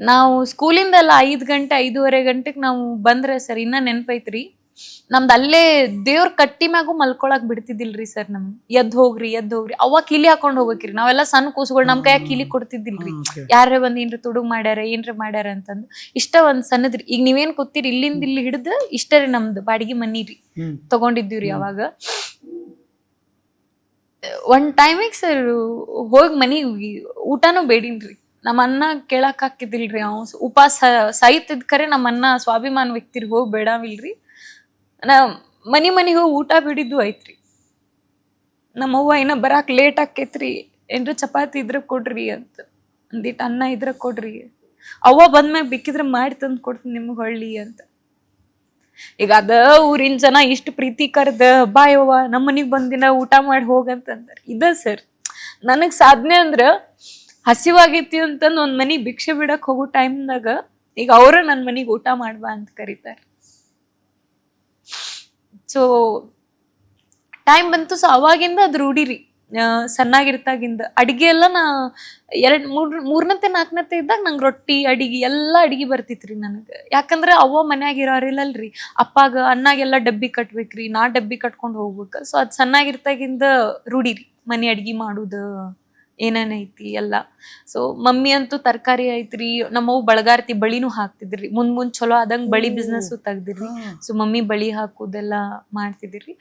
ನಾವು ಸ್ಕೂಲಿಂದ ಎಲ್ಲ ಐದ್ ಗಂಟೆ ಐದೂವರೆ ಗಂಟೆಗೆ ನಾವು ಬಂದ್ರೆ ಸರ್ ಇನ್ನ ನೆನ್ಪೈತ್ರಿ. ನಮ್ದು ಅಲ್ಲೇ ದೇವ್ರ ಕಟ್ಟಿ ಮ್ಯಾಗು ಮಲ್ಕೊಳಕ್ ಬಿಡ್ತಿದ್ದಿಲ್ರಿ ಸರ್ ನಮ್ ಎದ್ ಹೋಗ್ರಿ ಎದ್ ಹೋಗ್ರಿ. ಅವ ಕಿಲಿ ಹಾಕೊಂಡ್ ಹೋಗ್ಬೇಕ್ರಿ. ನಾವೆಲ್ಲ ಸಣ್ಣ ಕೂಸುಗಳು ನಮ್ ಕೈಯಾಗ ಕಿಲಿ ಕೊಡ್ತಿದ್ದಿಲ್ರಿ. ಯಾರೇ ಬಂದ್ ಏನ್ರ ತುಡುಗ್ ಮಾಡ್ಯಾರ ಏನ್ರ ಮಾಡ್ಯಾರ ಅಂತಂದು. ಇಷ್ಟ ಒಂದ್ ಸಣ್ಣದ್ರಿ. ಈಗ ನೀವೇನ್ ಕೂತೀರಿ ಇಲ್ಲಿಂದ ಇಲ್ಲಿ ಹಿಡಿದು ಇಷ್ಟ ರೀ ನಮ್ದು ಬಾಡಿಗೆ ಮನಿ ರೀ. ತಗೊಂಡಿದ್ದೀವ್ರಿ ಅವಾಗ. ಒಂದ್ ಟೈಮಿಗೆ ಸರ್ ಹೋಗಿ ಮನಿ ಊಟನೂ ಬೇಡಿನ್ರಿ. ನಮ್ಮ ಅನ್ನ ಕೇಳಕ್ ಹಾಕಿದಿಲ್ರಿ ಅವ್. ಉಪವಾಸ ಸಾಯ್ತಿದ್ ಖರೆ ನಮ್ಮನ್ನ ಸ್ವಾಭಿಮಾನ ವ್ಯಕ್ತಿ ಹೋಗಿ ಬೇಡವಿಲ್ರಿ. ನಾ ಮನಿ ಮನಿಗೆ ಹೋಗಿ ಊಟ ಬಿಡಿದ್ದು ಐತ್ರಿ. ನಮ್ಮ ಅವ್ವ ಇನ್ನ ಬರಾಕ್ ಲೇಟ್ ಆಕೇತ್ರಿ ಏನ್ರ ಚಪಾತಿ ಇದ್ರ ಕೊಡ್ರಿ ಅಂತ ಒಂದಿಟ್ಟು ಅನ್ನ ಇದ್ರ ಕೊಡ್ರಿ. ಅವ್ವ ಬಂದ್ಮ್ಯಾಗ ಬೇಕಿದ್ರೆ ಮಾಡಿ ತಂದು ಕೊಡ್ತೀನಿ ನಿಮ್ಗೆ ಹೊಳ್ಳಿ ಅಂತ. ಈಗ ಅದ ಊರಿನ ಜನ ಇಷ್ಟು ಪ್ರೀತಿ ಕರ್ದ ಅವ್ವ ನಮ್ಮ ಮನಿಗೆ ಬಂದಿನ ಊಟ ಮಾಡಿ ಹೋಗಂತಂದ್ರೆ ಇದ ಸರ್, ನನಗೆ ಸಾಧನೆ ಅಂದ್ರ ಹಸಿವಾಗೈತಿ ಅಂತಂದು ಒಂದ್ ಮನಿ ಭಿಕ್ಷೆ ಬಿಡಕ್ ಹೋಗೋ ಟೈಮ್ದಾಗ ಈಗ ಅವ್ರ ನನ್ನ ಮನೆಗೆ ಊಟ ಮಾಡ್ಬಾ ಅಂತ ಕರೀತಾರೆ. ಸೊ ಟೈಮ್ ಬಂತು ಸೊ ಅವಾಗಿಂದ ಅದ್ ರೂಢಿರಿ. ಸಣ್ಣಾಗಿರ್ತಾಗಿಂದ. ಅಡಿಗೆ ಎಲ್ಲ ನಾ ಎರಡ್ ಮೂರ್, ಮೂರ್ನತ್ತೆ, ನಾಲ್ಕನತ್ತೆ ಇದ್ದಾಗ ನಂಗೆ ರೊಟ್ಟಿ, ಅಡಿಗೆ ಎಲ್ಲ ಅಡಿಗೆ ಬರ್ತಿತ್ರಿ ನನಗೆ. ಯಾಕಂದ್ರೆ ಅವ್ವ ಮನ್ಯಾಗ ಇರೋರಿಲ್ಲಲ್ರಿ. ಅಪ್ಪಾಗ ಅನ್ನಾಗೆಲ್ಲ ಡಬ್ಬಿ ಕಟ್ಬೇಕ್ರಿ, ನಾ ಡಬ್ಬಿ ಕಟ್ಕೊಂಡು ಹೋಗ್ಬೇಕು. ಸೊ ಅದ್ ಸಣ್ಣಾಗಿರ್ತಾಗಿಂದ ರೂಢಿರಿ ಮನೆ ಅಡಿಗೆ ಮಾಡುದು. ಏನೇನೈತಿ ಎಲ್ಲ. ಸೊ ಮಮ್ಮಿ ಅಂತೂ ತರಕಾರಿ ಐತ್ರಿ ನಮ್ಮವ್ ಬಳಗಾರ್ತಿ ಬಳಿನೂ ಹಾಕ್ತಿದ್ರಿ. ಮುಂದ್ ಮುಂದ್ ಚಲೋ ಆದಂಗ್ ಬಳಿ ಬಿಸ್ನೆಸ್ ತೆಗ್ದಿರಿ ಸೊ ಮಮ್ಮಿ ಬಳಿ ಹಾಕುದೆಲ್ಲ ಮಾಡ್ತಿದ್ರಿ.